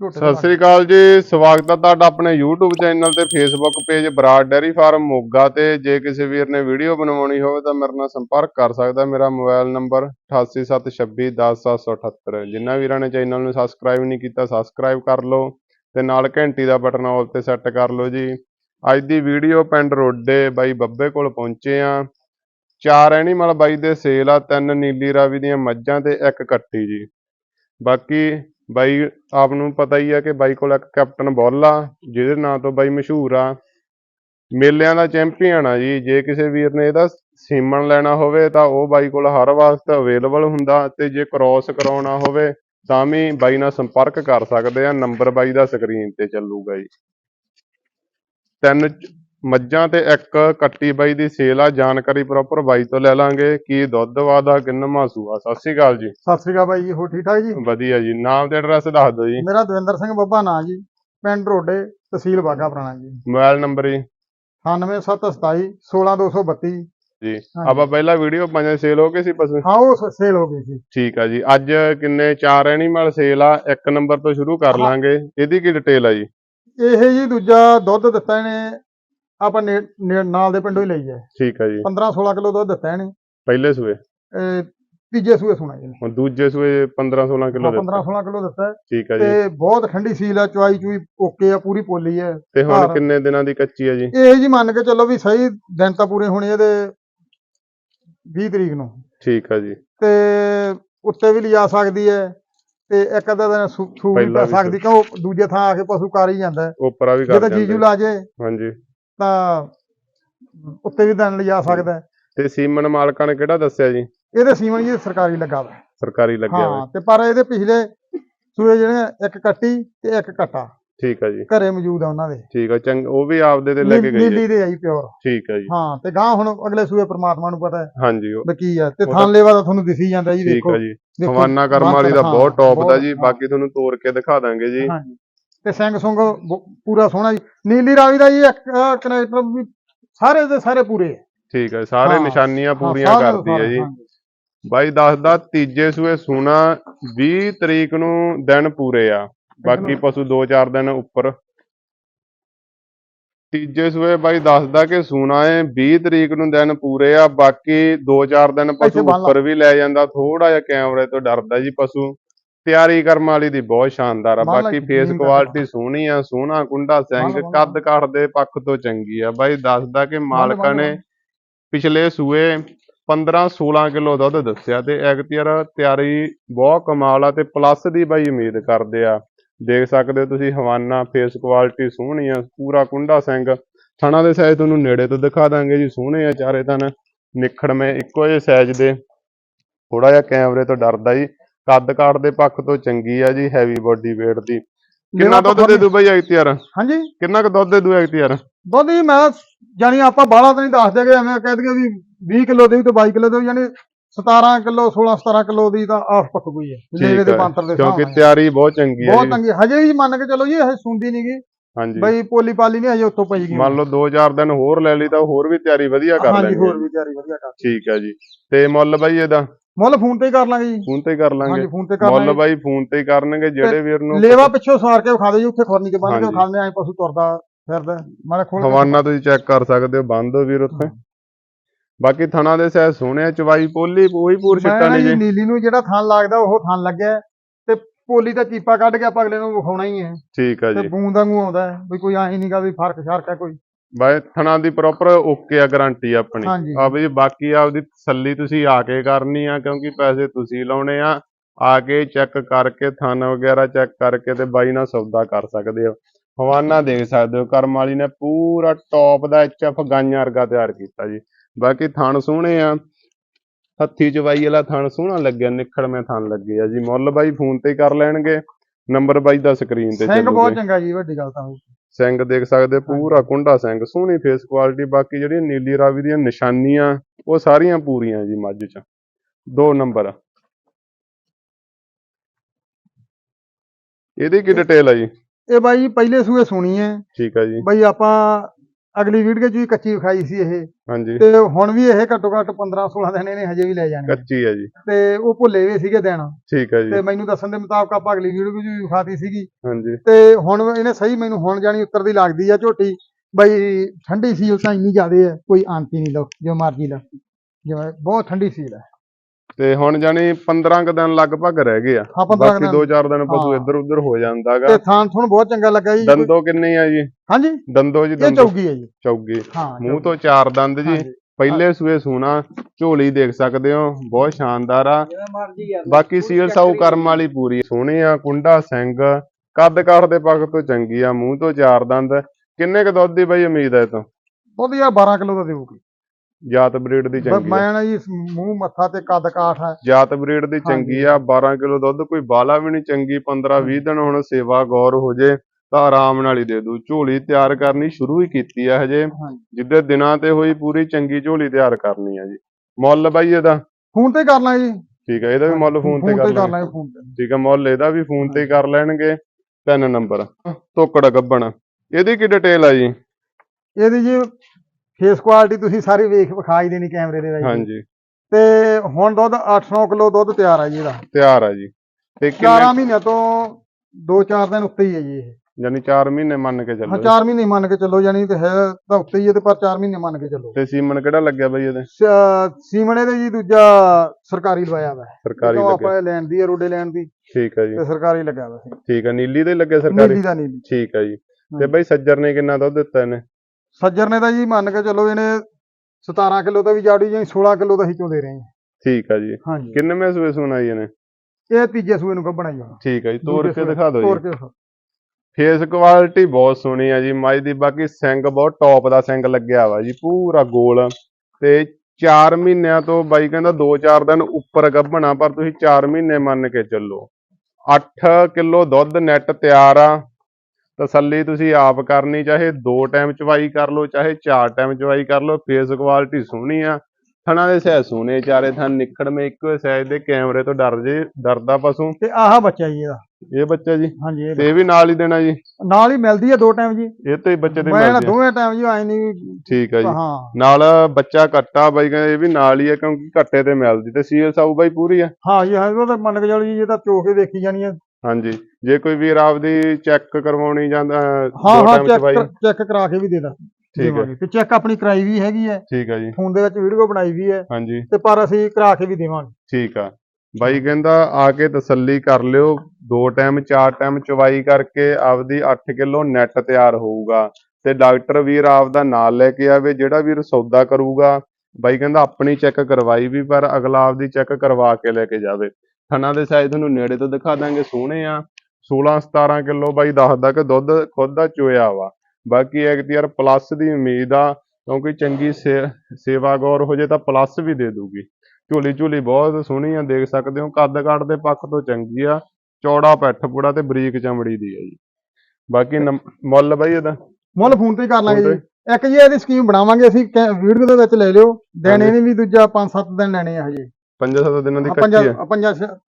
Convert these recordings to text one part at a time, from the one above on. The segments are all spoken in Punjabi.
ਸਤਿ ਸ੍ਰੀ ਅਕਾਲ ਜੀ, ਸਵਾਗਤ ਹੈ ਤੁਹਾਡਾ ਆਪਣੇ YouTube ਚੈਨਲ ਤੇ Facebook page Brar dairy farm Moga ਤੇ। ਜੇ ਕਿਸੇ ਵੀਰ ਨੇ ਵੀਡੀਓ ਬਣਵਾਉਣੀ ਹੋਵੇ ਤਾਂ ਮੇਰੇ ਨਾਲ ਸੰਪਰਕ ਕਰ ਸਕਦਾ ਮੇਰਾ ਮੋਬਾਈਲ ਨੰਬਰ 8876210778 ਜਿਨ੍ਹਾਂ ਵੀਰਾਂ ਨੇ ਚੈਨਲ ਨੂੰ ਸਬਸਕ੍ਰਾਈਬ ਨਹੀਂ ਕੀਤਾ ਸਬਸਕ੍ਰਾਈਬ ਕਰ ਲਓ ਤੇ ਨਾਲ ਘੰਟੀ ਦਾ ਬਟਨ ਆਲ ਤੇ ਸੈੱਟ ਕਰ ਲਓ ਜੀ। ਅੱਜ ਦੀ ਵੀਡੀਓ ਪਿੰਡ ਰੋਡੇ ਬਾਈ ਬੱਬੇ ਕੋਲ ਪਹੁੰਚੇ ਆ। ਚਾਰ ਐਨੀਮਲ ਬਾਈ ਦੇ ਸੇਲ ਆ, ਤਿੰਨ ਨੀਲੀ ਰਾਵੀ ਦੀਆਂ ਮੱਝਾਂ ਤੇ ਇੱਕ ਕੱਟੀ ਜੀ। ਬਾਕੀ ਬਾਈ, ਆਪ ਨੂੰ ਪਤਾ ਹੀ ਆ ਕਿ ਬਾਈ ਕੋਲ ਇੱਕ ਕੈਪਟਨ ਬੁੱਲ ਆ, ਜਿਹਦੇ ਨਾਂ ਤੋਂ ਬਾਈ ਮਸ਼ਹੂਰ ਆ। ਮੇਲਿਆਂ ਦਾ ਚੈਂਪੀਅਨ ਆ ਜੀ, ਜੇ ਕਿਸੇ ਵੀਰ ਨੇ ਇਹਦਾ ਸੀਮਨ ਲੈਣਾ ਹੋਵੇ ਤਾਂ ਉਹ ਬਾਈ ਕੋਲ ਹਰ ਵਾਸਤੇ ਅਵੇਲੇਬਲ ਹੁੰਦਾ ਤੇ ਜੇ ਕ੍ਰਾਸ ਕਰਾਉਣਾ ਹੋਵੇ ਤਾਂ ਵੀ ਬਾਈ ਨਾਲ ਸੰਪਰਕ ਕਰ ਸਕਦੇ ਆ, ਨੰਬਰ ਬਾਈ ਦਾ ਸਕਰੀਨ ਤੇ ਚੱਲੂਗਾ ਜੀ। ਤਿੰਨ ਮੱਝਾਂ ਤੇ ਇੱਕ ਕੱਟੀ ਬਾਈ ਦੀ ਸੇਲ ਆ ਜਾਣਕਾਰੀ ਪ੍ਰੋਪਰ ਬਾਈ ਤੋਂ ਲੈ ਲਾਂਗੇ। ਕੀ ਦੁੱਧ ਵਾਦਾ ਕਿੰਨਾ ਸੂਆ ਸਤਿ ਸ਼੍ਰੀ ਅਕਾਲ ਜੀ। ਸਤਿ ਸ੍ਰੀ ਅਕਾਲ ਬਾਈ ਜੀ ਹੋ ਠੀਕ ਠਾਕ ਜੀ? ਵਧੀਆ ਜੀ। ਨਾਮ ਤੇ ਐਡਰੈਸ ਦੱਸ ਦਿਓ ਜੀ। ਮੇਰਾ ਦਵਿੰਦਰ ਸਿੰਘ ਬੱਬਾ ਨਾਂ ਜੀ। ਪਿੰਡ ਰੋਡੇ ਤਹਿਸੀਲ ਬਾਗਾ ਪੁਰਾਣਾ ਜੀ। ਮੋਬਾਈਲ ਨੰਬਰ ਜੀ। 98727 16232 ਜੀ। ਆਪਾਂ ਪਹਿਲਾਂ ਵੀਡੀਓ ਪਾਈਆਂ ਸੇਲ ਹੋ ਗਈ ਸੀ ਪਸ਼ੂ ਹਾਂ ਉਹ ਸੇਲ ਹੋ ਗਈ ਸੀ। ਠੀਕ ਆ ਜੀ। ਅੱਜ ਕਿੰਨੇ? ਚਾਰ ਐਨੀਮਲ ਸੇਲ ਆ। ਇੱਕ ਨੰਬਰ ਤੋਂ ਸ਼ੁਰੂ ਕਰ। ਲਾਂਗੇ। ਇਹਦੀ ਕੀ ਡਿਟੇਲ ਆ ਜੀ? ਇਹ ਜੀ ਦੂਜਾ ਦੁੱਧ ਦਿੱਤਾ ਇਹਨੇ ਆਪਾਂ ਨੇ- ਨੇ- ਨਾਲ ਦੇ ਪਿੰਡੋਂ ਹੀ ਲਈ ਹੈ। ਠੀਕ ਆ ਜੀ। 15 16 ਕਿਲੋ ਦੁੱਧ ਦਿੱਤਾ ਇਹਨੇ। ਪਹਿਲੇ ਸੂਏ? ਇਹ ਤੀਜੇ ਸੂਏ ਸੁਣਾ ਜੀ ਹੁਣ ਦੂਜੇ ਸੂਏ 15 16 ਕਿਲੋ 15 ਦਿੱਤਾ। 16 ਕਿਲੋ ਦਿੱਤਾ। ਹੈ ਠੀਕ ਆ ਤੇ ਜੀ ਬਹੁਤ ਠੰਡੀ ਸੀਲ ਹੈ ਚੁਆਈ ਚੂਈ ਓਕੇ ਆ ਪੂਰੀ ਪੋਲੀ ਹੈ ਤੇ ਹੁਣ ਕਿੰਨੇ ਦਿਨਾਂ ਦੀ ਕੱਚੀ ਆ ਜੀ? ਇਹ ਜੀ ਮੰਨ ਕੇ ਚੱਲੋ ਵੀ ਸਹੀ ਦਿਨ ਤਾਂ ਪੂਰੇ ਹੋਣੇ ਇਹਦੇ 20 ਤਰੀਕ ਨੂੰ। ਠੀਕ ਆ ਜੀ। ਤੇ ਉੱਤੇ ਵੀ ਲਿਜਾ ਸਕਦੀ ਹੈ। ਤੇ ਇੱਕ ਅੱਧਾ ਦਿਨ ਸੂ ਸੂ ਵੀ ਪਹਿਲਾਂ ਪੈ ਵੀ ਸਕਦੀ ਕਿਉਂ ਦੂਜੇ ਥਾਂ ਆ ਕੇ ਪਸ਼ੂ ਕਰ ਹੀ ਜਾਂਦਾ। ਹੈ। ਉਪਰਾ ਵੀ ਕਰ ਤਾਂ ਜੀਜੂ ਜਾਂਦੇ। ਲਾ ਜੇ। ਹਾਂਜੀ। ਤਾਂ ਉੱਤੇ ਵੀ ਦਿਨ ਲਿਜਾ ਸਕਦਾ ਹੈ। ਤੇ ਸੀਮਨ ਮਾਲਕਾਂ ਨੇ ਕਿਹੜਾ ਦੱਸਿਆ ਜੀ? ਇਹਦੇ ਸੀਮਨ ਜੀ ਸਰਕਾਰੀ ਲੱਗਾ ਵਾ। ਸਰਕਾਰੀ ਲੱਗਿਆ ਹੋਇਆ। ਹਾਂ ਤੇ ਪਰ ਇਹਦੇ ਪਿਛਲੇ ਸੂਏ ਜਿਹੜੇ ਆ, ਇੱਕ ਕੱਟੀ ਤੇ ਇੱਕ ਕੱਟਾ ਠੀਕ ਆ ਜੀ। ਘਰੇ ਮੌਜੂਦ ਆ ਉਹਨਾਂ ਦੇ। ਠੀਕ ਆ ਚੰਗ ਉਹ ਵੀ ਆਪਦੇ ਤੇ ਲੈ ਕੇ ਗਈ ਹੈ ਨੀਲੀ ਦੇ ਆਈ ਪਿਓਰ। ਠੀਕ ਆ ਜੀ। ਹਾਂ ਤੇ ਗਾਂ ਹੁਣ ਅਗਲੇ ਸੂਏ ਪ੍ਰਮਾਤਮਾ ਨੂੰ ਪਤਾ ਹੈ ਹਾਂਜੀ ਉਹ ਵੀ ਕੀ ਹੈ ਤੇ ਉਹ ਥਾਂ ਤਾਂ- ਤੁਹਾਨੂੰ ਦਿਸੀ ਜਾਂਦਾ ਜੀ ਠੀਕ ਦੇਖੋ। ਆ ਜੀ। ਦੇਖੋ, ਹਵਾਨਾ ਕਰਮ ਵਾਲੀ ਦਾ ਹਾਂ, ਬਹੁਤ ਟੌਪ ਦਾ ਜੀ। ਬਾਕੀ ਤੁਹਾਨੂੰ ਤੋੜ ਕੇ ਦਿਖਾ ਦਾਂਗੇ ਜੀ। ਹਾਂਜੀ। ਤੇ ਸਿੰਘ ਸੁੰਗ ਪੂਰਾ ਸੋਹਣਾ ਜੀ। ਨੀਲੀ ਰਾਵੀ ਦਾ ਜੀ ਕਨੈਕਟਰ ਵੀ ਸਾਰੇ ਦੇ ਸਾਰੇ ਪੂਰੇ ਹੈ ਠੀਕ ਹੈ ਸਾਰੇ ਨਿਸ਼ਾਨੀਆਂ ਪੂਰੀਆਂ ਕਰਦੀ ਹੈ ਜੀ। ਬਾਈ ਦੱਸਦਾ ਤੀਜੇ ਸੂਏ ਸੂਣਾ 20 ਤਰੀਕ ਨੂੰ ਦਿਨ ਪੂਰੇ ਆ। ਬਾਕੀ ਪਸ਼ੂ 2-4 ਦਿਨ ਉੱਪਰ। ਤੀਜੇ ਸੂਏ ਬਾਈ ਦੱਸਦਾ ਕਿ ਸੂਣਾ ਏ 20 ਤਰੀਕ ਨੂੰ ਦਿਨ ਪੂਰੇ ਆ। ਬਾਕੀ 2-4 ਦਿਨ ਪਸ਼ੂ। ਉੱਪਰ ਵੀ ਲੈ ਜਾਂਦਾ। ਥੋੜਾ ਜਿਹਾ ਕੈਮਰੇ ਤੋਂ ਡਰਦਾ ਜੀ ਪਸ਼ੂ। ਤਿਆਰੀ ਕਰਮ ਵਾਲੀ ਦੀ ਬਹੁਤ ਸ਼ਾਨਦਾਰ ਆ। ਬਾਕੀ ਫੇਸ। ਕੁਆਲਿਟੀ ਸੋਹਣੀ ਆ ਸੋਹਣਾ ਕੁੰਡਾ ਸਿੰਘ। ਕੱਦ ਕਾਠ ਦੇ ਪੱਖ ਤੋਂ ਚੰਗੀ ਆ। ਬਾਈ ਦੱਸਦਾ ਕਿ ਮਾਲਕਾਂ ਨੇ ਪਿਛਲੇ ਸੂਏ 15-16 ਕਿਲੋ ਦੁੱਧ ਦੱਸਿਆ ਤੇ ਐਗਤੀਅਰ ਤਿਆਰੀ ਬਹੁਤ ਕਮਾਲ ਆ ਤੇ ਪਲੱਸ ਦੀ ਬਾਈ ਉਮੀਦ ਕਰਦੇ ਆ। ਦੇਖ ਸਕਦੇ ਹੋ ਤੁਸੀਂ ਹਵਾਨਾ ਫੇਸ ਕੁਆਲਿਟੀ ਸੋਹਣੀ ਆ ਪੂਰਾ ਕੁੰਡਾ ਸਿੰਘ। ਥਣਾ ਦੇ ਸਾਈਜ਼ ਤੁਹਾਨੂੰ ਨੇੜੇ ਤੋਂ ਦਿਖਾ ਦਾਂਗੇ ਜੀ ਸੋਹਣੇ ਆ ਚਾਰੇ ਤਨ ਨਿਖੜਵੇਂ ਇੱਕੋ ਜਿਹੇ ਸਾਈਜ਼ ਦੇ। ਥੋੜਾ ਜਿਹਾ ਕੈਮਰੇ ਤੋਂ ਡਰਦਾ ਜੀ। ਕੱਦ ਕਾਠ ਦੇ ਪੱਖ ਤੋਂ ਚੰਗੀ ਆ ਜੀ ਹੈਵੀ ਬੋਡੀ weight ਦੀ। ਕਿੰਨਾ ਦੁੱਧ ਦੇ ਦੂ ਬਾਈ ਐਗਤੀਅਰ ਹਾਂਜੀ। ਕਿੰਨਾ ਕੁ ਦੁੱਧ ਦੇ ਦੂ ਐਗਤੀਅਰ ਦੁੱਧ ਜੀ ਮੈਂ ਜਾਨੀ ਆਪਾਂ ਬਾਹਲਾ ਤਾਂ ਨਹੀਂ ਦੱਸ ਦੇਗੇ ਐਵੇਂ ਕਹਿ ਦਈਏ ਵੀ 20 ਕਿਲੋ ਦੀ ਤੇ 22 ਕਿਲੋ ਦੀ ਜਾਨੀ 17 ਕਿਲੋ 16 17 ਕਿਲੋ ਦੀ ਤਾਂ ਆਸ ਪੱਕ ਗਈ ਹੈ। ਲੇਵੇ ਦੇ ਹੈ ਬੰਤਰ ਦੇ ਕਿਉਂਕਿ ਤਿਆਰੀ ਬਹੁਤ ਚੰਗੀ ਆ ਬਹੁਤ ਤੰਗੀ ਹਜੇ ਵੀ ਮੰਨ ਕੇ ਚਲੋ ਜੀ ਇਹ ਸੁੰਦੀ ਨਹੀਂਗੀ ਹਾਂਜੀ। ਬਈ ਪੋਲੀ ਪਾਲੀ ਨਹੀਂ ਹਜੇ ਉੱਤੋਂ ਪਈ ਗਈ ਮੰਨ ਲਓ 2-4 ਦਿਨ ਹੋਰ ਲੈ ਲਈ ਤਾਂ ਹੋਰ ਵੀ ਤਿਆਰੀ ਵਧੀਆ ਕਰ ਹਾਂਜੀ ਲੈਣਗੇ। ਹੋਰ ਵੀ ਤਿਆਰੀ ਵਧੀਆ ਕਰ ਠੀਕ ਹੈ ਜੀ। ਤੇ ਮੁੱਲ ਬਾਈ ਇਹਦਾ? ਮੁੱਲ ਫੋਨ ਤੇ ਹੀ ਕਰ ਲਾਂਗੇ ਜੀ। ਫੋਨ ਤੇ ਕਰ ਲਾਂਗੇ। ਹਾਂਜੀ ਫੋਨ ਤੇ ਕਰ ਮੁੱਲ ਲਾਂਗੇ। ਬਾਈ ਫੋਨ ਤੇ ਕਰਨਗੇ ਜਿਹੜੇ ਵੀਰ ਨੂੰ ਲੇਵਾ ਪਿੱਛੋਂ ਸਾਰ ਕੇ ਵਿਖਾ ਦੇ ਜੀ ਉੱਥੇ ਖੁਰਨੀ ਕੇ ਬੰਨ ਕੇ ਹਾਂਜੀ। ਆਂ ਪਸ਼ੂ ਤੁਰਦਾ ਫਿਰਦਾ ਮੈਂ ਖੋਲ ਕੇ ਹਵਾਨਾ ਤੁਸੀਂ ਚੈੱਕ ਕਰ ਸਕਦੇ ਹੋ ਬੰਦ ਹੋ ਵੀਰ ਉੱਥੇ। ਬਾਕੀ ਥਣਾ ਦੇ ਸਾਈਜ਼ ਸੋਹਣੇ ਆ ਚਵਾਈ ਪੋਲੀ ਕੋਈ ਪੂਰ ਮੈਂ ਛਿੱਟਾ ਨਾ ਨਹੀਂ ਜੀ ਜੀ। ਨੀਲੀ ਨੂੰ ਜਿਹੜਾ ਥਣ ਲੱਗਦਾ ਉਹ ਥਣ ਲੱਗਿਆ ਹੈ। ਤੇ ਪੋਲੀ ਦਾ ਚੀਪਾ ਕੱਢ ਕੇ ਆਪਾਂ ਅਗਲੇ ਨੂੰ ਵਿਖਾਉਣਾ ਹੀ ਹੈ। ਠੀਕ ਹੈ ਤੇ ਜੀ। ਬੂੰਦ ਵਾਂਗੂ ਆਉਂਦਾ ਹੈ ਵੀ ਕੋਈ ਐਂ ਨਹੀਂਗਾ ਵੀ ਫ਼ਰਕ ਸ਼ਰਕ ਹੈ ਕੋਈ। ਬਾਈ ਥਣਾ ਦੀ ਪ੍ਰੋਪਰ ਓਕੇ ਆ ਗਾਰੰਟੀ ਆਪਣੀ। ਆ ਵੀ ਬਾਕੀ ਆਪਦੀ ਤਸੱਲੀ ਤੁਸੀਂ ਆ ਕੇ ਕਰਨੀ ਆ ਕਿਉਂਕਿ ਪੈਸੇ ਤੁਸੀਂ ਲਾਉਣੇ ਆ ਆ ਕੇ ਚੈੱਕ ਕਰਕੇ ਥਣ ਵਗੈਰਾ ਚੈੱਕ ਕਰਕੇ ਤੇ ਬਾਈ ਨਾਲ ਸੌਦਾ ਕਰ ਸਕਦੇ ਹੋ। ਹਵਾਨਾ ਦੇਖ ਸਕਦੇ ਹੋ ਕਰਮ ਵਾਲੀ ਨੇ ਪੂਰਾ ਟੌਪ ਦਾ ਐਚਐਫ ਗਾਈਆਂ ਵਰਗਾ ਤਿਆਰ ਕੀਤਾ ਜੀ। ਬਾਕੀ ਥਣ ਸੋਹਣੇ ਆ। ਹੱਥੀ ਚਵਾਈ ਵਾਲਾ ਥਣ ਸੋਹਣਾ ਲੱਗਿਆ ਨਿਖੜਵੇਂ ਥਣ ਲੱਗੇ ਆ ਜੀ। ਮੁੱਲ ਬਾਈ ਫੋਨ ਤੇ ਕਰ ਲੈਣਗੇ। ਨੰਬਰ ਬਾਈ ਦਾ ਸਕਰੀਨ ਤੇ ਸਿੰਘ ਬਹੁਤ ਚੱਲੂਗਾ ਚੰਗਾ ਜੀ ਵੱਡੀ ਗੱਲ ਤਾਂ ਸਿੰਘ ਦੇਖ ਸਕਦੇ ਪੂਰਾ ਕੁੰਡਾ ਸਿੰਘ ਸੋਹਣੀ ਫੇਸ ਕੁਆਲਿਟੀ ਬਾਕੀ ਜਿਹੜੀਆਂ ਨੀਲੀ ਰਾਵੀ ਦੀਆਂ ਨਿਸ਼ਾਨੀਆਂ ਉਹ ਸਾਰੀਆਂ ਪੂਰੀਆਂ ਜੀ ਮੱਝ 'ਚ। ਦੋ ਨੰਬਰ। ਇਹਦੀ ਕੀ ਡਿਟੇਲ ਆ ਜੀ? ਇਹ ਬਾਈ ਜੀ ਪਹਿਲੇ ਸੂਏ ਸੁਣੀ ਹੈ। ਠੀਕ ਆ ਜੀ। ਬਈ ਆਪਾਂ ਅਗਲੀ ਵੀਡੀਓ 'ਚ ਵੀ ਕੱਚੀ ਵਿਖਾਈ ਸੀ ਇਹ। ਹਾਂਜੀ। ਤੇ ਹੁਣ ਵੀ ਇਹ ਘੱਟੋ ਘੱਟ 15 16 ਦਿਨ ਇਹਨੇ ਹਜੇ ਵੀ ਲੈ ਜਾਣੇ। ਆ। ਕੱਚੀ ਹੈ ਜੀ। ਤੇ ਉਹ ਭੁੱਲੇ ਵੀ ਸੀਗੇ ਦਿਨ। ਠੀਕ ਹੈ ਜੀ। ਤੇ ਮੈਨੂੰ ਦੱਸਣ ਦੇ ਮੁਤਾਬਕ ਆਪਾਂ ਅਗਲੀ ਵੀਡੀਓ 'ਚ ਵੀ ਵਿਖਾਤੀ ਸੀਗੀ। ਹਾਂਜੀ। ਤੇ ਹੁਣ ਇਹਨੇ ਸਹੀ ਮੈਨੂੰ ਹੁਣ ਜਾਣੀ ਉੱਤਰ ਦੀ ਲੱਗਦੀ ਆ ਝੋਟੀ। ਬਈ ਠੰਡੀ ਸੀਲ ਤਾਂ ਇੰਨੀ ਜ਼ਿਆਦੇ ਹੈ ਕੋਈ ਹੀ ਨਹੀਂ ਲਓ ਜੋ ਮਰਜ਼ੀ ਲਓ। ਜਿਵੇਂ ਬਹੁਤ ਠੰਡੀ ਸੀਲ ਹੈ ਤੇ ਹੁਣ ਜਾਨੀ 15 ਕੁ ਦਿਨ ਲਗਭਗ ਰਹਿ ਗਏ ਆ। ਹਾਂ 15 ਬਾਕੀ ਦਿਨ। 2-4 ਦਿਨ ਪਸ਼ੂ। ਇੱਧਰ ਉੱਧਰ ਹੋ ਜਾਂਦਾਗਾ। ਤੇ ਥਾਂ ਤੁਹਾਨੂੰ ਬਹੁਤ ਚੰਗਾ ਲੱਗਾ ਜੀ। ਦੰਦੋ ਕਿੰਨੀ ਆ ਜੀ? ਹਾਂਜੀ? ਦੰਦੋ ਜੀ ਦੰਦੋ। ਚੌਗੀ ਹੈ ਜੀ। ਚੌਗੀ। ਹਾਂ ਮੂੰਹ ਤੋਂ ਚਾਰ ਦੰਦ ਜੀ। ਪਹਿਲੇ ਸੂਏ ਸੂਣਾ ਝੋਲੀ ਦੇਖ ਸਕਦੇ ਹੋ ਬਹੁਤ ਸ਼ਾਨਦਾਰ ਆ। ਬਾਕੀ ਸੀਲ ਸਾਊ ਕਰਮ ਵਾਲੀ ਪੂਰੀ ਸੋਹਣੀ ਆ ਕੁੰਡਾ ਸਿੰਘ ਕੱਦ ਕਾਠ ਦੇ ਪੱਖ ਤੋਂ ਚੰਗੀ ਆ ਮੂੰਹ ਤੋਂ ਚਾਰ ਦੰਦ। ਕਿੰਨੇ ਕ ਦੁੱਧ ਦੀ ਬਈ ਉਮੀਦ ਹੈ ਤੋਂ? ਵਧੀਆ 12 ਕਿਲੋ ਦਾ ਦੇਊਗੀ। ਜਾਤ ਬਰੀਡ ਦੀ ਚੰਗੀ ਮੈਂ ਨਾ ਜੀ ਮੂੰਹ ਮੱਥਾ ਤੇ ਕੱਦ ਕਾਠ ਹੈ। ਜਾਤ ਬਰੀਡ ਦੀ ਚੰਗੀ ਆ 12 ਕਿਲੋ ਦੁੱਧ ਕੋਈ ਬਾਲਾ ਵੀ ਨਹੀਂ ਚੰਗੀ 15 20 ਦਿਨ ਹੁਣ ਸੇਵਾ ਗੌਰ ਹੋ ਜੇ ਤਾਂ ਆਰਾਮ ਨਾਲ ਹੀ ਦੇ ਦੂ। ਝੋਲੀ ਤਿਆਰ ਕਰਨੀ ਸ਼ੁਰੂ ਹੀ ਕੀਤੀ ਆ ਹਜੇ। ਜਿੱਦੇ ਦਿਨਾਂ ਤੇ ਹੋਈ ਪੂਰੀ ਚੰਗੀ ਝੋਲੀ ਤਿਆਰ ਕਰਨੀ ਆ ਜੀ। ਮੁੱਲ ਬਾਈ ਇਹਦਾ? ਫੋਨ ਤੇ ਕਰ ਲਾਂਗੇ ਜੀ। ਠੀਕ ਆ ਇਹਦਾ ਵੀ ਮੁੱਲ ਫੋਨ ਤੇ ਕਰ ਲਾਂਗੇ। ਲਾਂਗੇ ਫੋਨ ਤੇ। ਠੀਕ ਆ ਮੁੱਲ ਇਹਦਾ ਵੀ ਫੋਨ ਤੇ ਕਰ ਲੈਣਗੇ। ਤਿੰਨ ਨੰਬਰ। ਤੋਕੜ ਗੱਬਣ। ਇਹਦੀ ਕੀ ਡਿਟੇਲ ਆ ਜੀ? ਇਹਦੀ ਜੀ ਫੇਸ ਕੁਆਲਿਟੀ ਤੁਸੀਂ ਸਾਰੀ ਵੇਖ ਵਿਖਾਈ ਦੇਣੀ ਕੈਮਰੇ ਦੇ ਵਿੱਚ ਹਾਂਜੀ। ਤੇ ਹੁਣ ਦੁੱਧ 8-9 ਕਿਲੋ ਦੁੱਧ ਤਿਆਰ ਹੈ ਜੀ ਇਹਦਾ। ਤਿਆਰ ਆ ਜੀ। ਤੇ 4 ਕਿੰਨੇ ਮਹੀਨਿਆਂ ਤੋਂ 2-4 ਦਿਨ ਉੱਤੇ ਹੀ ਹੈ ਜੀ ਇਹ। ਯਾਨੀ 4 ਮਹੀਨੇ ਮੰਨ ਕੇ ਹਾਂ ਚੱਲੋ 4 ਮਹੀਨੇ ਮੰਨ ਕੇ ਚੱਲੋ ਜਾਨੀ ਤੇ ਹੈ ਤਾਂ ਉੱਤੇ ਹੀ ਹੈ ਤੇ ਪਰ 4 ਮਹੀਨੇ ਮੰਨ ਕੇ ਚੱਲੋ। ਤੇ ਸੀਮਨ ਕਿਹੜਾ ਲੱਗਿਆ ਬਈ ਇਹਦੇ? ਸ- ਸੀਮਣੇ ਦੇ ਜੀ ਦੂਜਾ ਸਰਕਾਰੀ ਲਵਾਇਆ ਵਾ। ਸਰਕਾਰੀ ਲੱਗਿਆ। ਆਪਾਂ ਲੈਣ ਦੀ ਹੈ ਰੋਡੇ ਲੈਣ ਦੀ ਠੀਕ ਆ ਜੀ। ਤੇ ਸਰਕਾਰੀ ਲੱਗਿਆ ਵਾ। ਠੀਕ ਆ ਨੀਲੀ ਦੇ ਲੱਗਿਆ ਸਰਕਾਰੀ? ਨੀਲੀ ਦਾ ਨੀਲੀ। ਠੀਕ ਆ ਜੀ। ਤੇ। ਬਈ ਸੱਜਰ ਨੇ ਕਿੰਨਾ ਦੁੱਧ ਦਿੱਤਾ ਇਹਨੇ? ਸੱਜਰ ਨੇ ਤਾਂ ਜੀ ਮੰਨ ਕੇ ਚੱਲੋ ਇਹਨੇ 17 ਕਿਲੋ ਦਾ ਵੀ ਜਾੜੀ ਜੀ 16 ਕਿਲੋ ਦਾ ਹੀ ਚੋਂਦੇ ਰਹੇ ਹਾਂ। ਠੀਕ ਆ ਜੀ। ਹਾਂਜੀ। ਕਿੰਨਵੇਂ ਸੂਏ ਸੁਣਾਈ ਇਹਨੇ? ਇਹ ਤੀਜੇ ਸੂਏ ਨੂੰ ਕੱਢਣਾ ਜੀ। ਹੁਣ। ਠੀਕ ਆ ਜੀ ਦੂਜੇ ਕੇ ਦਿਖਾ ਦਿਓ ਜੀ। ਕੇ। ਫੇਸ ਕੁਆਲਿਟੀ ਬਹੁਤ ਸੋਹਣੀ ਆ ਜੀ ਮੱਝ ਦੀ ਬਾਕੀ ਸਿੰਗ ਬਹੁਤ ਟੌਪ ਦਾ ਸਿੰਗ ਲੱਗਿਆ ਵਾ ਜੀ ਪੂਰਾ ਗੋਲ। ਤੇ 4 ਮਹੀਨਿਆਂ ਤੋਂ ਬਾਈ ਕਹਿੰਦਾ 2-4 ਦਿਨ ਉੱਪਰ ਗੱਭਣਾ ਪਰ ਤੁਸੀਂ 4 ਮਹੀਨੇ ਮੰਨ ਕੇ ਚੱਲੋ। 8 ਕਿਲੋ ਦੁੱਧ ਨੈਟ ਤਿਆਰ ਆ। ਤਸੱਲੀ ਤੁਸੀਂ ਆਪ ਕਰਨੀ ਚਾਹੇ ਦੋ ਟਾਈਮ ਚਵਾਈ ਕਰ ਲਓ ਚਾਹੇ ਚਾਰ ਟਾਈਮ ਚਵਾਈ ਕਰ ਲਓ ਫੇਸ ਕੁਆਲਿਟੀ ਸੋਹਣੀ ਆ। ਥਣਾ ਦੇ ਸਹਿ ਸੋਹਣੇ ਚਾਰੇ ਥਣ ਨਿਖੜਵੇਂ ਇੱਕੋ ਸਾਈਜ਼ ਦੇ ਕੈਮਰੇ ਤੋਂ ਡਰ ਜੇ ਡਰਦਾ ਪਸ਼ੂ। ਤੇ ਆਹ ਬੱਚਾ ਜੀ ਇਹਦਾ। ਇਹ ਬੱਚਾ ਜੀ? ਹਾਂਜੀ ਇਹ ਤੇ ਇਹ ਵੀ ਨਾਲ ਹੀ ਦੇਣਾ ਜੀ? ਨਾਲ ਹੀ ਮਿਲਦੀ ਹੈ ਦੋ ਟਾਈਮ ਜੀ। ਇਹ ਤੇ ਹੀ ਬੱਚੇ ਦੇ ਮੈਂ ਮਿਲਦੇ ਆ। ਦੋਵੇਂ ਟਾਈਮ ਜੀ ਆਏ ਨਹੀਂ ਠੀਕ ਆ ਜੀ। ਹਾਂ। ਨਾਲ ਬੱਚਾ ਕੱਟਾ ਬਾਈ ਕਹਿੰਦੇ ਇਹ ਵੀ ਨਾਲ ਹੀ ਆ ਕਿਉਂਕਿ ਕੱਟੇ ਤੇ ਮਿਲਦੀ ਤੇ ਸੀਐਲ ਸਾਊ ਬਾਈ ਪੂਰੀ ਆ। ਹਾਂ ਜੀ ਹਾਂ ਉਹ ਤਾਂ ਮੰਨ ਕੇ ਚੱਲੋ ਜੀ ਇਹ ਤਾਂ ਚੋ ਕੇ ਦੇਖੀ ਜਾਣੀ ਹੈ ਹਾਂਜੀ। ਜੇ ਕੋਈ ਵੀਰ ਆਪਦੀ ਚੈੱਕ ਕਰਵਾਉਣੀ ਜਾਂਦਾ ਹਾਂ ਦੋ ਹਾਂ ਚੈੱਕ ਚਵਾਈ ਚੈੱਕ ਕਰਾ ਕੇ ਵੀ ਦੇ ਦਾਂ। ਠੀਕ ਹੈ। ਦੇਵਾਂਗੇ। ਤੇ ਚੈੱਕ ਆਪਣੀ ਕਰਾਈ ਵੀ ਹੈਗੀ ਹੈ। ਠੀਕ ਆ ਜੀ। ਫੋਨ ਦੇ ਵਿੱਚ ਵੀਡੀਓ ਬਣਾਈ ਵੀ ਹੈ। ਹਾਂਜੀ। ਤੇ ਪਰ ਅਸੀਂ ਕਰਾ ਕੇ ਵੀ ਦੇਵਾਂਗੇ। ਠੀਕ ਆ। ਬਾਈ ਕਹਿੰਦਾ ਆ ਕੇ ਤਸੱਲੀ ਕਰ ਲਿਓ। ਦੋ ਟਾਈਮ ਚਾਰ ਟਾਈਮ ਚਵਾਈ ਕਰਕੇ ਆਪਦੀ 8 ਕਿਲੋ ਨੈਟ ਤਿਆਰ ਹੋਊਗਾ। ਤੇ ਡਾਕਟਰ ਵੀਰ ਆਪਦਾ ਨਾਲ ਲੈ ਕੇ ਆਵੇ ਜਿਹੜਾ ਵੀਰ ਸੌਦਾ ਕਰੂਗਾ। ਬਾਈ ਕਹਿੰਦਾ ਆਪਣੀ ਚੈੱਕ ਕਰਵਾਈ ਵੀ ਪਰ ਅਗਲਾ ਆਪਦੀ ਚੈੱਕ ਕਰਵਾ ਕੇ ਲੈ ਕੇ ਜਾਵੇ। ਥਣਾ ਦੇ ਸਾਈਜ਼ ਤੁਹਾਨੂੰ ਨੇੜੇ ਤੋਂ ਦਿਖਾ ਦਾਂਗੇ ਸੋਹਣੇ ਆ। 16 17 ਕਿਲੋ ਬਾਈ ਦੱਸਦਾ ਕਿ ਦੁੱਧ ਖੁਦ ਦਾ ਚੋਇਆ ਵਾ। ਬਾਕੀ ਐਕਟੀਆਰ ਪਲੱਸ ਦੀ ਉਮੀਦ ਆ ਕਿਉਂਕਿ ਚੰਗੀ ਸੇਵਾ ਗੌਰ ਹੋ ਜੇ ਤਾਂ ਪਲੱਸ ਵੀ ਦੇ ਦੂਗੀ। ਝੋਲੀ ਝੋਲੀ ਬਹੁਤ ਸੋਹਣੀ ਆ ਦੇਖ ਸਕਦੇ ਹੋ ਕੱਦ ਕਾਠ ਦੇ ਪੱਖ ਤੋਂ ਚੰਗੀ ਆ। ਚੌੜਾ ਪੈਠ ਪੂੜਾ ਤੇ ਬਰੀਕ ਚਮੜੀ ਦੀ ਆ ਜੀ। ਬਾਕੀ ਮੁੱਲ ਬਾਈ ਇਹਦਾ? ਮੁੱਲ ਫੋਨ ਤੇ ਕਰ ਲਾਂਗੇ ਜੀ। ਇੱਕ ਜੀ ਇਹਦੀ ਸਕੀਮ ਬਣਾਵਾਂਗੇ ਅਸੀਂ ਵੀਡੀਓ ਦੇ ਵਿੱਚ ਲੈ ਲਿਓ। ਹਾਂਜੀ। ਇਹਨੇ ਵੀ ਦੂਜਾ 5-7 ਦਿਨ ਲੈਣੇ ਆ ਹਜੇ। ਪੰਜਾਂ ਸੱਤ ਦਿਨਾਂ ਦੀ ਕੱਚੀ ਆ ਪੰਜਾਂ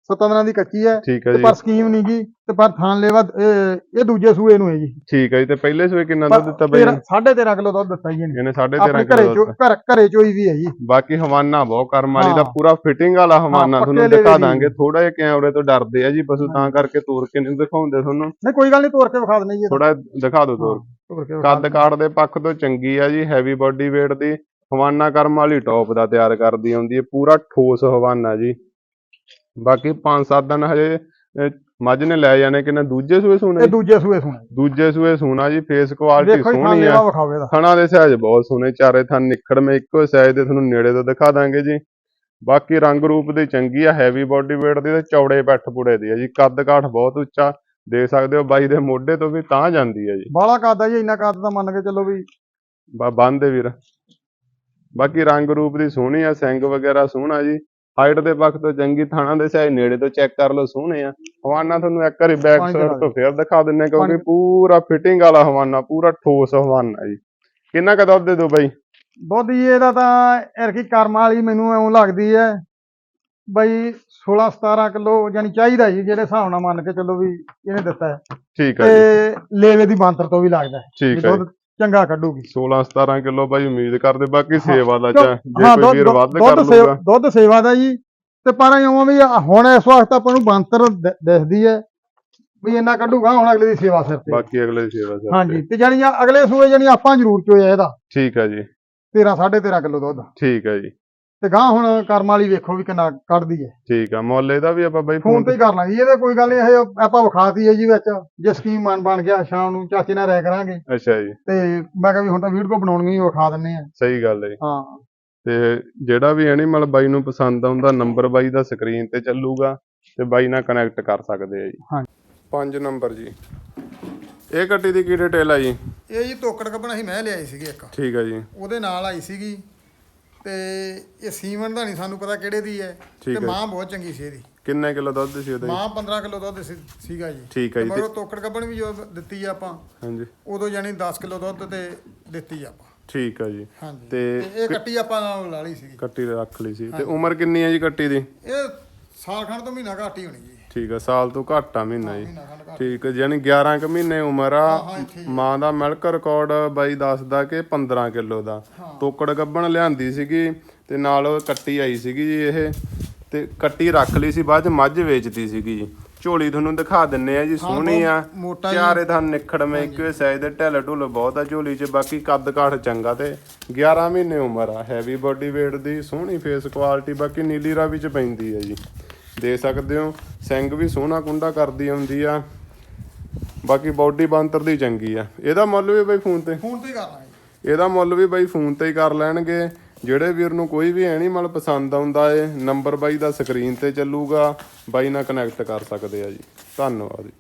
ਸੱਤਾਂ ਦਿਨਾਂ ਦੀ ਕੱਚੀ ਹੈ ਠੀਕ ਹੈ ਤੇ ਜੀ। ਪਰ ਸਕੀਮ ਨਹੀਂ ਗੀ ਤੇ ਪਰ ਥਾਨ ਲੈਵਾ ਇਹ ਦੂਜੇ ਸੂਏ ਨੂੰ ਹੈ ਜੀ। ਠੀਕ ਹੈ ਜੀ ਤੇ ਪਹਿਲੇ ਸੂਏ ਕਿੰਨਾ ਦੁੱਧ ਦਿੱਤਾ ਬਾਈ ਨੇ? 13.5 ਕਿਲੋ ਦੁੱਧ ਦਿੱਤਾ ਜੀ ਇਹਨੇ। ਇਹਨੇ 13.5 ਆਪਣੇ ਘਰੇ ਕਿਲੋ ਘਰ ਘਰੇ ਚੋਈ ਵੀ ਹੈ ਜੀ। ਬਾਕੀ ਹਵਾਨਾ ਬਹੁਤ ਕਰਮ ਵਾਲੀ ਦਾ ਹਾਂ। ਪੂਰਾ ਫਿਟਿੰਗ ਵਾਲਾ ਹਵਾਨਾ ਤੁਹਾਨੂੰ ਦਿਖਾ। ਦਾਂਗੇ। ਥੋੜਾ ਜਿਹਾ ਕੈਮਰੇ ਤੋਂ ਡਰਦੇ ਆ ਜੀ ਪਸ਼ੂ ਤਾਂ ਕਰਕੇ ਤੋਰ ਕੇ ਨਹੀਂ ਦਿਖਾਉਂਦੇ ਤੁਹਾਨੂੰ। ਨਹੀਂ ਕੋਈ ਗੱਲ ਨਹੀਂ ਤੋੜ ਕੇ ਵਿਖਾ ਦਿੰਦੇ ਜੀ। ਥੋੜਾ ਦਿਖਾ ਦਿਓ ਤੋਰ। ਤੋੜ ਕੱਦ ਕਾਠ ਦੇ ਪੱਖ ਤੋਂ ਚੰਗੀ ਆ ਜੀ ਹੈਵੀ ਬਾਡੀ weight ਦੀ। ਹਵਾਨਾ ਕਰਮ ਵਾਲੀ ਟੌਪ ਦਾ ਤਿਆਰ ਕਰਦੀ ਆਉਂਦੀ ਹੈ ਪੂਰਾ ਠੋਸ ਹਵਾਨਾ ਜੀ। ਬਾਕੀ 5-7 ਦਿਨ ਹਜੇ ਮੱਝ ਨੇ ਲੈ ਜਾਣੇ ਕਿੰਨੇ ਦੂਜੇ ਸੂਏ ਸੂਣੇ? ਇਹ ਦੂਜੇ ਸੂਏ ਸੁਣੇ। ਦੂਜੇ ਸੂਏ ਸੂਣਾ ਜੀ ਫੇਸ ਕੁਆਲਿਟੀ ਸੋਹਣੀ ਆ। ਥਣਾ ਦੇ ਸਾਈਜ਼ ਬਹੁਤ ਸੋਹਣੇ ਚਾਰੇ ਥਣ ਨਿਖੜਵੇਂ ਇੱਕੋ ਸਾਈਜ਼ ਦੇ ਤੁਹਾਨੂੰ ਨੇੜੇ ਤੋਂ ਦਿਖਾ ਦਾਂਗੇ ਜੀ। ਬਾਕੀ ਰੰਗ ਰੂਪ ਦੀ ਚੰਗੀ ਆ ਹੈਵੀ ਬਾਡੀ weight ਦੀ ਤੇ ਚੌੜੇ ਪੈਠ ਪੁੜੇ ਦੀ ਆ ਜੀ। ਕੱਦ ਕਾਠ ਬਹੁਤ ਉੱਚਾ ਦੇਖ ਸਕਦੇ ਹੋ ਬਾਈ ਦੇ ਮੋਢੇ ਤੋਂ ਵੀ ਤਾਂ ਜਾਂਦੀ ਆ ਜੀ। ਬਾਲਾ ਕਾਦਾ ਜੀ ਇੰਨਾ ਕਾਦ ਤਾਂ ਮੰਨ ਕੇ ਚੱਲੋ ਵੀ ਬੰਦ ਦੇ ਵੀਰ। ਬਾਕੀ ਰੰਗ ਰੂਪ ਦੀ ਸੋਹਣੀ ਆ ਸਿੰਗ ਵਗੈਰਾ ਸੋਹਣਾ ਜੀ। ਹਾਈਟ ਦੇ ਪੱਖ ਤੋਂ ਚੰਗੀ ਥਾਣਾ ਦੇ ਸਾਈਜ਼ ਨੇੜੇ ਤੋਂ ਚੈੱਕ ਕਰ ਲਓ ਸੋਹਣੇ ਆ। ਹਵਾਨਾ ਤੁਹਾਨੂੰ ਇੱਕ ਵਾਰੀ ਬੈਕ ਸਾਈਡ ਤੋਂ ਫੇਰ ਦਿਖਾ ਦਿੰਨੇ ਕਿਉਂਕਿ। ਪੂਰਾ ਫਿਟਿੰਗ ਵਾਲਾ ਹਵਾਨਾ ਪੂਰਾ ਠੋਸ ਹਵਾਨਾ ਜੀ। ਕਿੰਨਾ ਕੁ ਦੁੱਧ ਦੇ ਦੋ ਬਾਈ? ਦੁੱਧ ਇਹਦਾ ਤਾਂ ਐਰਕੀ ਕਰਮ ਵਾਲੀ ਮੈਨੂੰ ਐਉਂ ਲੱਗਦੀ ਹੈ ਬਈ 16 17 ਕਿਲੋ ਯਾਨੀ ਚਾਹੀਦਾ ਜੀ ਜਿਹੜੇ ਹਿਸਾਬ ਨਾਲ ਮੰਨ ਕੇ ਚੱਲੋ ਵੀ ਇਹਨੇ ਦਿੱਤਾ ਹੈ ਠੀਕ ਹੈ ਤੇ ਲੇਵੇ ਦੀ ਬੰਤਰ ਤੋਂ ਵੀ ਲੱਗਦਾ ਹੈ ਠੀਕ ਹੈ ਚੰਗਾ ਕੱਢੂਗੀ। 16 17 ਕਿਲੋ ਬਾਈ ਉਮੀਦ ਕਰਦੇ ਬਾਕੀ ਸੇਵਾ ਦਾ ਜੇ ਹਾਂ ਕੋਈ ਦੁੱਧ ਵੀਰ ਵੱਧ ਕਰ ਸੇਵਾ ਲੂਗਾ ਦੁੱਧ ਸੇਵਾ ਦਾ ਜੀ। ਤੇ ਪਰ ਇਉਂ ਵੀ ਹੁਣ ਇਸ ਵਕਤ ਆਪਾਂ ਨੂੰ ਬੰਤਰ ਦ- ਦਿਖਦੀ ਹੈ ਵੀ ਇੰਨਾ ਕੱਢੂਗਾ ਹੁਣ ਅਗਲੇ ਦੀ ਸੇਵਾ ਸਿਰ ਤੇ। ਬਾਕੀ ਅਗਲੇ ਦੀ ਸੇਵਾ ਸਿਰ ਹਾਂਜੀ ਤੇ। ਜਾਨੀ ਅਗਲੇ ਸੂਏ ਜਾਨੀ ਆਪਾਂ ਜ਼ਰੂਰ ਚੋਇਆ ਇਹਦਾ। ਠੀਕ ਹੈ ਜੀ। 13 13.5 ਕਿਲੋ ਦੁੱਧ। ਠੀਕ ਹੈ ਜੀ। ਤੇ ਗਾਂ ਹੁਣ ਕਰਮ ਵਾਲੀ ਵੇਖੋ ਵੀ ਕਿੰਨਾ ਕੱਢਦੀ ਹੈ ਠੀਕ ਆ ਮੁੱਲ ਇਹਦਾ ਵੀ ਆਪਾਂ ਬਾਈ ਫੋਨ ਤੇ ਹੀ ਕਰ ਲਾਂਗੇ। ਇਹਦੇ ਕੋਈ ਗੱਲ ਨਹੀਂ ਇਹ ਆਪਾਂ ਵਿਖਾਤੀ ਹੈ ਜੀ ਵਿੱਚ ਜੇ ਸਕੀਮ ਬਣ ਬਣ ਗਿਆ ਸ਼ਾਮ ਨੂੰ ਚਾਚੇ ਨਾਲ ਰਹਿ ਕਰਾਂਗੇ। ਅੱਛਾ ਜੀ। ਤੇ ਮੈਂ ਕਿਹਾ ਵੀ ਹੁਣ ਤਾਂ ਵੀਡੀਓ ਬਣਾਉਣੀ ਹੀ ਵਿਖਾ ਦਿੰਨੇ ਆ। ਸਹੀ ਗੱਲ ਹੈ। ਹਾਂ। ਤੇ ਜਿਹੜਾ ਵੀ ਐਨੀਮਲ ਬਾਈ ਨੂੰ ਪਸੰਦ ਆਉਂਦਾ ਨੰਬਰ ਬਾਈ ਦਾ ਸਕਰੀਨ ਤੇ ਚੱਲੂਗਾ ਤੇ ਬਾਈ ਨਾਲ ਕਨੈਕਟ ਕਰ ਸਕਦੇ ਆ ਜੀ। 5 ਨੰਬਰ ਜੀ। ਇਹ ਕੱਟੀ ਦੀ ਕੀ ਡਿਟੇਲ ਆ ਜੀ? ਇਹ ਜੀ ਤੋਕੜ ਕੱਪਣਾ ਸੀ ਮੈਂ ਲਿਆਈ ਸੀਗੀ ਇੱਕ। ਠੀਕ ਆ ਜੀ। ਉਹਦੇ ਨਾਲ ਆਈ ਸੀਗੀ। ਤੇ ਇਹ ਸੀਮਨ ਦਾ ਨਹੀਂ ਸਾਨੂੰ ਪਤਾ ਕਿਹੜੇ ਦੀ ਹੈ। ਤੇ। ਮਾਂ ਬਹੁਤ ਚੰਗੀ ਸੀ ਇਹਦੀ। ਕਿੰਨੇ ਕਿਲੋ ਦੁੱਧ ਸੀ ਉਹਦਾ ਮਾਂ 15 ਕਿਲੋ ਦੁੱਧ ਸੀ- ਸੀਗਾ ਜੀ। ਠੀਕ ਹੈ ਜੀ ਮਗਰ ਉਹ ਤੋਕੜ ਵੀ ਜੋ ਦਿੱਤੀ ਆ ਆਪਾਂ। ਹਾਂਜੀ। ਉਦੋਂ ਜਾਨੀ 10 ਕਿਲੋ ਦੁੱਧ ਤੇ ਦਿੱਤੀ ਆਪਾਂ। ਠੀਕ ਆ ਜੀ। ਹਾਂਜੀ। ਤੇ ਤੇ ਇਹ ਕੱਟੀ ਆਪਾਂ ਨਾਲ ਲਾ ਲਈ ਸੀਗੀ। ਕੱਟੀ ਰੱਖ ਲਈ ਸੀ। ਤੇ ਉਮਰ ਕਿੰਨੀ ਹੈ ਜੀ ਕੱਟੀ ਦੀ? ਇਹ ਸਾਲ ਖੰਡ ਤੋਂ ਮਹੀਨਾ ਘੱਟ ਹੀ ਹੋਣੀ ਜੀ। ਠੀਕ ਆ ਸਾਲ ਤੋਂ ਘੱਟ ਆ ਮਹੀਨਾ ਜੀ। ਠੀਕ ਹੈ ਯਾਨੀ 11 ਕੁ ਮਹੀਨੇ ਉਮਰ ਆ। ਮਾਂ ਦਾ ਮਿਲਕ ਰਿਕਾਰਡ ਬਾਈ ਦੱਸਦਾ ਕਿ 15 ਕਿਲੋ ਦਾ। ਤੋਕੜ ਗੱਬਣ ਲਿਆਂਦੀ ਸੀਗੀ ਤੇ ਨਾਲ ਉਹ ਕੱਟੀ ਆਈ ਸੀਗੀ ਜੀ ਇਹ। ਤੇ ਕੱਟੀ ਰੱਖ ਲਈ ਸੀ ਬਾਅਦ ਚ ਮੱਝ ਵੇਚਤੀ ਸੀਗੀ ਜੀ। ਝੋਲੀ ਤੁਹਾਨੂੰ ਦਿਖਾ ਦਿੰਨੇ ਆ ਜੀ ਸੋਹਣੀ ਆ। ਚਾਰੇ ਦਾ ਨਿਖੜਵੇਂ ਇੱਕੋ ਸਾਈਜ਼ ਦੇ ਢਿੱਲ ਢੁੱਲ ਬਹੁਤ ਆ ਝੋਲੀ 'ਚ ਬਾਕੀ ਕੱਦ ਕਾਠ ਚੰਗਾ ਤੇ 11 ਮਹੀਨੇ ਉਮਰ ਆ। ਹੈਵੀ ਬਾਡੀ weight ਦੀ ਸੋਹਣੀ ਫੇਸ ਕੁਆਲਿਟੀ ਬਾਕੀ ਨੀਲੀ ਰਾਵੀ 'ਚ ਪੈਂਦੀ ਆ ਜੀ। ਦੇ ਸਕਦੇ ਹੋ। ਸਿੰਘ ਵੀ ਸੋਹਣਾ ਕੁੰਡਾ ਕਰਦੀ ਆਉਂਦੀ ਆ। ਬਾਕੀ ਬਾਡੀ ਬੰਤਰ ਦੀ ਚੰਗੀ ਆ। ਇਹਦਾ ਮੁੱਲ ਵੀ ਬਈ ਫੋਨ ਤੇ। ਫੋਨ ਤੇ ਕਰ ਲਾਂਗੇ। ਇਹਦਾ ਮੁੱਲ ਵੀ ਬਾਈ ਫੋਨ ਤੇ ਹੀ ਕਰ ਲੈਣਗੇ। ਜਿਹੜੇ ਵੀਰ ਨੂੰ ਕੋਈ ਵੀ ਐਨੀਮਲ ਪਸੰਦ ਆਉਂਦਾ ਏ ਨੰਬਰ ਬਾਈ ਦਾ ਸਕਰੀਨ ਤੇ ਚੱਲੂਗਾ। ਬਾਈ ਨਾਲ ਕਨੈਕਟ ਕਰ ਸਕਦੇ ਆ ਜੀ। ਧੰਨਵਾਦ ਜੀ।